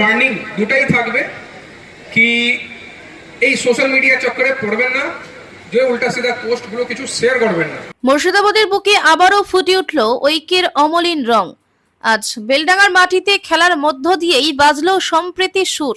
Warning দুটাই থাকবে কি এই সোশ্যাল মিডিয়া চক্করে পড়বেন না, যে উল্টা সিধা পোস্টগুলো কিছু শেয়ার করবেন না। মুর্শিদাবাদের বুকে আবারও ফুটে উঠল ঐক্যের অমলিন রং। আজ বেলডাঙ্গার মাটিতে খেলার মধ্য দিয়েই বাজল সম্প্রীতির সুর।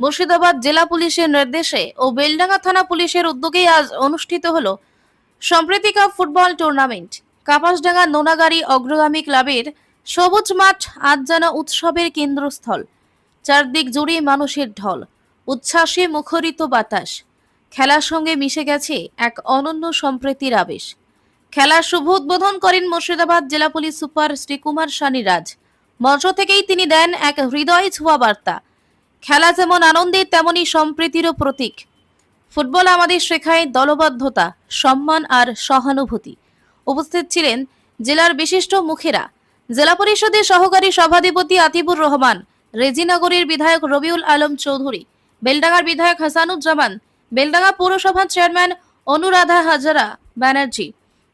Murshidabad জেলা পুলিশের নির্দেশে ও বেলডাঙ্গা থানা পুলিশের উদ্যোগেই আজ অনুষ্ঠিত হল Sampriti cup football tournament. Kapasdanga Nonagari Agragami ক্লাবের সবুজ মাঠ আজ যেন উৎসবের কেন্দ্রস্থল। চারদিক জুড়ে মানুষের ঢল, উচ্ছ্বাসে মুখরিত বাতাস। খেলার সঙ্গে মিশে গেছে এক অনন্য সম্প্রীতির আবেশ। খেলার শুভ উদ্বোধন করেন মুর্শিদাবাদ জেলা পুলিশ সুপার শ্রীকুমার সানি রাজ মঞ্চ থেকেই তিনি দেন এক হৃদয় ছোঁয়া বার্তা। খেলা যেমন আনন্দের তেমনই সম্প্রীতিরও প্রতীক। ফুটবল আমাদের শেখায় দলবদ্ধতা, সম্মান আর সহানুভূতি। উপস্থিত ছিলেন জেলার বিশিষ্ট মুখেরা। জেলা পরিষদের সহকারী সভাধিপতি আতিবুর রহমান, রেজিনগরের বিধায়ক রবিউল আলম চৌধুরী, বেলডাঙ্গার বিধায়ক হাসানুজ্জামান, বেলডাঙ্গা পৌরসভার চেয়ারম্যান অনুরাধা হাজারা ব্যানার্জি,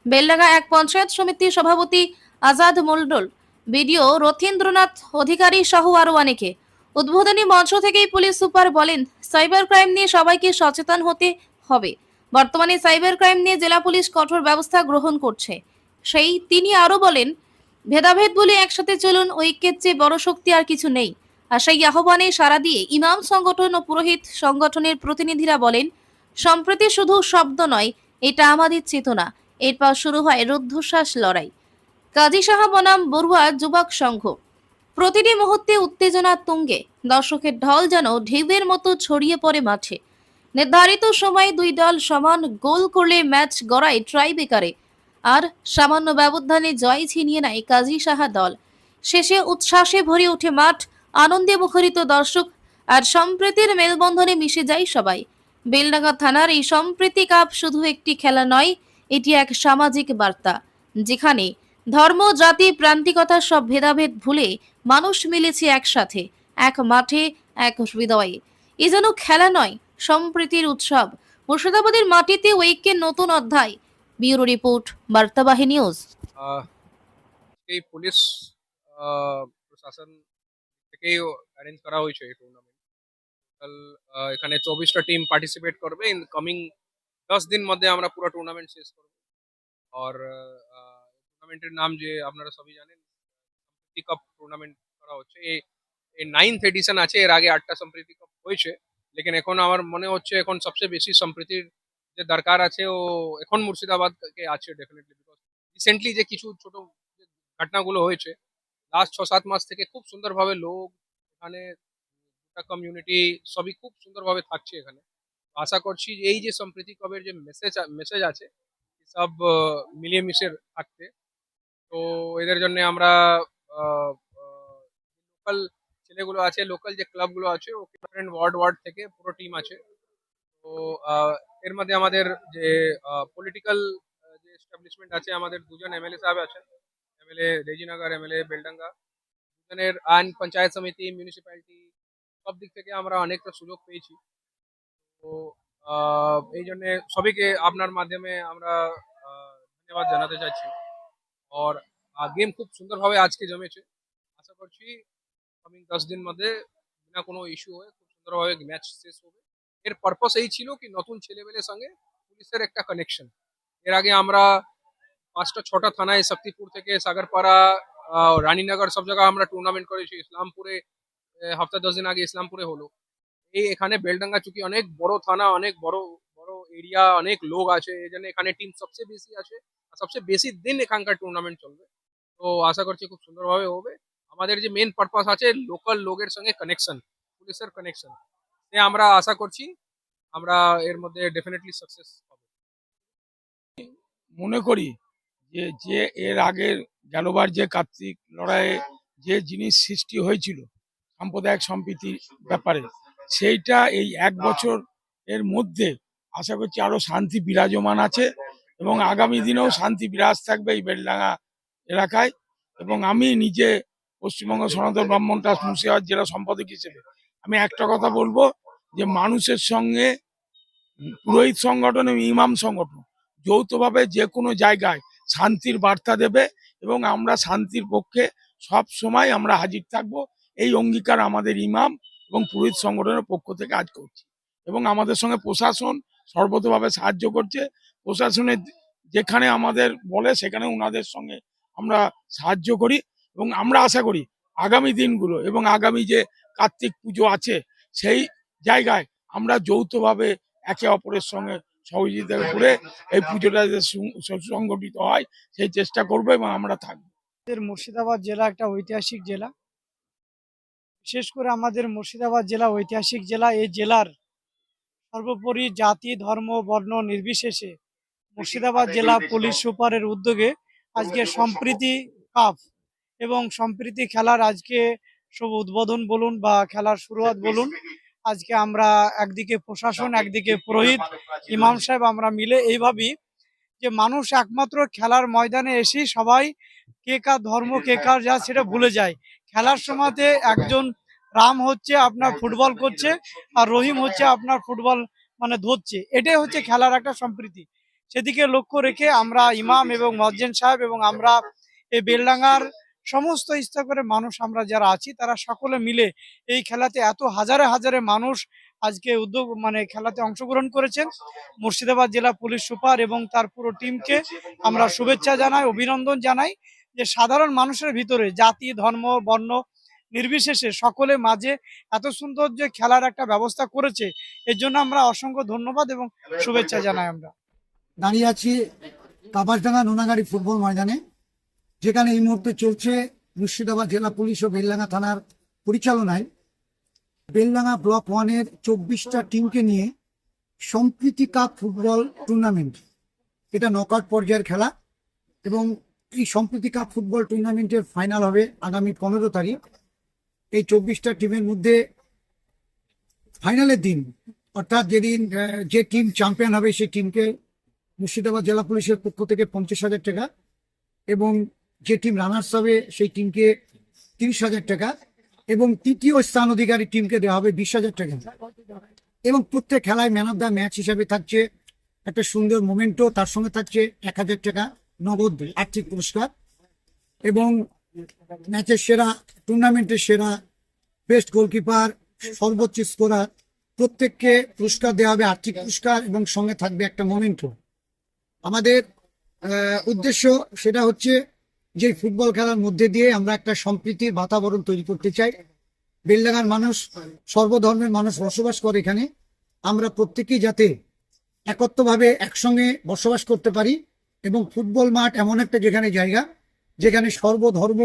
বেলডাঙ্গা এক পঞ্চায়েত সমিতির সভাপতি আজাদ মন্ডল বিডিও রথীন্দ্রনাথ অধিকারী সহ আরও অনেকে উদ্বোধনী মঞ্চ থেকেই পুলিশ সুপার বলেন, সাইবার ক্রাইম নিয়ে সবাইকে সচেতন হতে হবে। বর্তমানে সাইবার ক্রাইম নিয়ে জেলা পুলিশ কঠোর ব্যবস্থা গ্রহণ করছে। সেই তিনি আরও বলেন, ভেদাভেদ বলে একসাথে চলুন, ঐক্যের চেয়ে বড় শক্তি আর কিছু নেই। আর সেই আহ্বানে সাড়া দিয়ে ইমাম সংগঠন ও পুরোহিত সংগঠনের প্রতিনিধিরা বলেন, সম্প্রতি শুধু শব্দ নয়, এটা আমাদের চেতনা। এরপর শুরু হয় রুদ্ধশ্বাস লড়াই। কাজী সাহা বনাম বড়ুয়া যুবক সংঘ। প্রতিটি মুহূর্তে উত্তেজনার তুঙ্গে দর্শকের ঢল যেন ঢেউয়ের মতো ছড়িয়ে পড়ে মাঠে। নির্ধারিত সময়ে দুই দল সমান গোল করলে ম্যাচ গড়ায় ট্রাইবেকারে। আর সামান্য ব্যবধানে জয় ছিনিয়ে নেয় কাজী সাহা দল। শেষে উচ্ছ্বাসে ভরে ওঠে মাঠ, আনন্দে মুখরিত দর্শক, আর সম্প্রীতির মেলবন্ধনে মিশে যায় সবাই। বেলডাঙ্গা থানার এই সম্প্রীতি কাপ শুধু একটি খেলা নয়, এটি এক সামাজিক বার্তা। যেখানে ধর্ম, জাতি প্রান্তিকতার সব ভেদাভেদ ভুলে মানুষ মিলেছে একসাথে, এক মাঠে, এক হৃদয়ে। এ যেন খেলা নয়, সম্প্রীতির উৎসব। মুর্শিদাবাদের মাটিতে ঐক্যের নতুন অধ্যায়। Bureau report, Bartabahi news. এই পুলিশ প্রশাসন থেকেই অ্যারেঞ্জ করা হয়েছে এই টুর্নামেন্ট এখানে চব্বিশটা টিম পার্টিসিপেট করবে। ইন কামিং দশ দিন মধ্যে আমরা পুরো টুর্নামেন্ট শেষ করব। আর টুর্নামেন্টের নাম যে আপনারা সবই জানেন সম্প্রীতি কাপ টুর্নামেন্ট করা হচ্ছে। এই এই নাইন্থ এডিশন আছে এর আগে আটটা সম্প্রীতি কাপ হয়েছে। লেকিন এখন আমার মনে হচ্ছে এখন সবচেয়ে বেশি সম্প্রীতির যে দরকার আছে ও এখন মুর্শিদাবাদকে আছে ডেফিনেটলি বিকজ রিসেন্টলি যে কিছু ছোট যে ঘটনাগুলো হয়েছে লাস্ট ছ সাত মাস থেকে খুব সুন্দরভাবে লোক এখানে গোটা কমিউনিটি সবই খুব সুন্দরভাবে থাকছে এখানে। আশা করছি যে এই যে সম্প্রীতি কবের যে মেসেজ মেসেজ আছে সব আহ, মিলিয়ে মিশে থাকতে। তো এদের জন্য আমরা লোকাল ছেলেগুলো আছে লোকাল যে ক্লাবগুলো আছে ও ডিফারেন্ট ওয়ার্ড ওয়ার্ড থেকে পুরো টিম আছে। তো এর মধ্যে আমাদের যে পলিটিক্যাল যে এস্টাবলিশমেন্ট আছে, আমাদের দুজন এমএলএ সাহেব আছেন। MLA Rejinagar MLA Beldanga. দুজনের আইন, পঞ্চায়েত সমিতি মিউনিসিপ্যালিটি সব দিক থেকে আমরা অনেকটা সুযোগ পেয়েছি। তো এই জন্যে সবাইকে আপনার মাধ্যমে আমরা ধন্যবাদ জানাতে আর গেম খুব সুন্দরভাবে আজকে জমেছে আশা করছি কামিং দশ দিন মধ্যে বিনা কোনো ইস্যু হয়ে খুব সুন্দরভাবে ম্যাচ শেষ হবে এর পারপাস এই ছিল কি নতুন ছেলেমেয়ের সঙ্গে পুলিশের একটা কানেকশন এর আগে আমরা পাঁচটা, ছটা থানায় শক্তিপুর থেকে সাগরপাড়া রানীনগর সব জায়গায় আমরা টুর্নামেন্ট করেছি। ইসলামপুরে হপ্তা দশ দিন আগে ইসলামপুরে হলো। এই এখানে বেলডাঙ্গা চুকি অনেক বড় থানা, অনেক বড় বড় এরিয়া অনেক লোক আছে। এই জন্য এখানে টিম সবচেয়ে বেশি আছে। সবচেয়ে বেশি দিন এখানকার টুর্নামেন্ট চলবে। তো আশা করছি খুব সুন্দরভাবে হবে। আমাদের যে মেন পারপাস আছে লোকাল লোকের সঙ্গে কানেকশন পুলিশের কানেকশন সে আমরা আশা করছি, আমরা এর মধ্যে ডেফিনেটলি সাকসেস হবে মনে করি যে যে এর আগের গেলবার যে কার্তিক লড়াইয়ে যে জিনিস সৃষ্টি হয়েছিল, সাম্প্রদায়িক সম্প্রীতির ব্যাপারে, সেইটা এই এক বছর এর মধ্যে আশা করছি আরও শান্তি বিরাজমান আছে। এবং আগামী দিনেও শান্তি বিরাজ থাকবে এই বেলডাঙ্গা এলাকায় এবং আমি নিজে পশ্চিমবঙ্গ সনাতন ব্রাহ্মণ ট্রাস্ট মুর্শিদাবাদ জেলা সম্পাদক হিসেবে আমি একটা কথা বলব যে মানুষের সঙ্গে পুরোহিত সংগঠন এবং ইমাম সংগঠন যৌথভাবে যে কোনো জায়গায় শান্তির বার্তা দেবে এবং আমরা শান্তির পক্ষে সব সময় আমরা হাজির থাকব। এই অঙ্গীকার আমাদের ইমাম এবং পুরোহিত সংগঠনের পক্ষ থেকে আজ করছি এবং আমাদের সঙ্গে প্রশাসন সর্বতভাবে সাহায্য করছে। প্রশাসনের যেখানে আমাদের বলে, সেখানে ওনাদের সঙ্গে আমরা সাহায্য করি এবং আমরা আশা করি আগামী দিনগুলো এবং আগামী যে কার্তিক পুজো আছে, সেই জায়গায় আমরা যৌথভাবে একে অপরের সঙ্গে সহযোগিতা করে এই পুজোটা যে সু- সুসংগঠিত হয়, সেই চেষ্টা করব এবং আমরা থাকব। মুর্শিদাবাদ জেলা একটা ঐতিহাসিক জেলা। বিশেষ করে আমাদের মুর্শিদাবাদ জেলা ঐতিহাসিক জেলা, এই জেলার সর্বোপরি জাতি, ধর্ম, বর্ণ নির্বিশেষে মুর্শিদাবাদ জেলা পুলিশ সুপারের উদ্যোগে আজকে সম্প্রীতি কাপ এবং সম্প্রীতি খেলার আজকে শুভ উদ্বোধন বলুন বা খেলার শুরুয়াত বলুন। আজকে আমরা একদিকে প্রশাসন একদিকে পুরোহিত ইমাম সাহেব আমরা মিলে এইভাবেই যে মানুষ একমাত্র খেলার ময়দানে এসেই সবাই কে কার ধর্ম কে কার যা সেটা ভুলে যায়। খেলার সময়তে একজন রাম হচ্ছে আপনার ফুটবল করছে আর রহিম হচ্ছে আপনার ফুটবল মানে ধরছে। এটাই হচ্ছে খেলার একটা সম্প্রীতি। সেদিকে লক্ষ্য রেখে আমরা ইমাম এবং মজ্জেন সাহেব এবং আমরা এই বেলডাঙ্গার সমস্ত স্তরের মানুষ আমরা যারা আছি, তারা সকলে মিলে এই খেলাতে এত হাজারে হাজারে মানুষ আজকে উদ্যোগ মানে খেলাতে অংশগ্রহণ করেছেন। মুর্শিদাবাদ জেলা পুলিশ সুপার এবং তার পুরো টিমকে আমরা শুভেচ্ছা জানাই, অভিনন্দন জানাই যে সাধারণ মানুষের ভিতরে জাতি, ধর্ম, বর্ণ নির্বিশেষে সকলে মাঝে এত সুন্দর যে খেলার একটা ব্যবস্থা করেছে। এর জন্য আমরা অসংখ্য ধন্যবাদ এবং শুভেচ্ছা জানাই আমরা। দাঁড়িয়ে আছি কাপাসডাঙ্গা নোনাগাড়ি ফুটবল ময়দানে। যেখানে এই মুহূর্তে চলছে মুর্শিদাবাদ জেলা পুলিশ ও বেলডাঙ্গা থানার পরিচালনায়। বেলডাঙ্গা ব্লক ওয়ানের চব্বিশটা টিমকে নিয়ে সম্প্রীতি কাপ ফুটবল টুর্নামেন্ট। এটা নকআউট পর্যায়ের খেলা এবং এই সম্প্রীতি কাপ ফুটবল টুর্নামেন্টের ফাইনাল হবে আগামী পনেরো তারিখ। এই চব্বিশটা টিমের মধ্যে ফাইনালের দিন, অর্থাৎ যেদিন যে টিম চ্যাম্পিয়ন হবে সেই টিমকে মুর্শিদাবাদ জেলা পুলিশের পক্ষ থেকে পঞ্চাশ হাজার টাকা এবং যে টিম রানার্স হবে, সেই টিমকে তিরিশ হাজার টাকা এবং তৃতীয় স্থান অধিকারী টিমকে দেওয়া হবে বিশ হাজার টাকা। এবং প্রত্যেক খেলায় ম্যান অফ দ্য ম্যাচ হিসাবে থাকছে একটা সুন্দর মোমেন্টও তার সঙ্গে থাকছে এক হাজার টাকা নগদ আর্থিক পুরস্কার এবং ম্যাচের সেরা টুর্নামেন্টের সেরা বেস্ট গোলকিপার সর্বোচ্চ স্কোরার প্রত্যেককে পুরস্কার দেওয়া হবে, আর্থিক পুরস্কার এবং সঙ্গে থাকবে একটা মোমেন্টও আমাদের উদ্দেশ্য সেটা হচ্ছে যে ফুটবল খেলার মধ্যে দিয়ে আমরা একটা সম্প্রীতির বাতাবরণ তৈরি করতে চাই। বেলডাঙ্গার মানুষ, সর্বধর্মের মানুষ বসবাস করে এখানে। আমরা প্রত্যেকেই যাতে একত্রভাবে একসঙ্গে বসবাস করতে পারি এবং ফুটবল মাঠ এমন একটা যেখানে জায়গা, যেখানে সর্বধর্ম,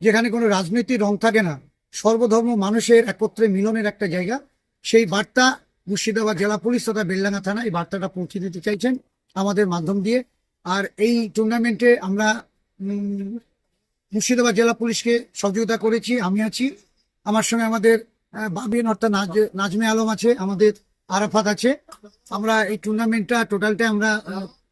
যেখানে কোনো রাজনৈতিক রং থাকে না, সর্বধর্ম মানুষের একত্রে মিলনের একটা জায়গা। সেই বার্তা মুর্শিদাবাদ জেলা পুলিশ তথা বেলডাঙ্গা থানা এই বার্তাটা পৌঁছে দিতে চাইছেন। আমাদের মাধ্যম দিয়ে। আর এই টুর্নামেন্টে আমরা মুর্শিদাবাদ জেলা পুলিশকে সহযোগিতা করেছি, আমি আছি। আমার সঙ্গে আমাদের বাবিন অর্থাৎ নাজ- নাজমে আলম আছে, আমাদের আরাফাত আছে। আমরা এই টুর্নামেন্টটা টোটালটা আমরা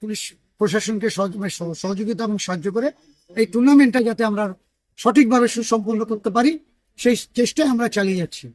পুলিশ প্রশাসনকে মানে সহযোগিতা এবং সাহায্য করে এই টুর্নামেন্টটা যাতে আমরা সঠিকভাবে সুসম্পন্ন করতে পারি, সেই চেষ্টায় আমরা চালিয়ে যাচ্ছি।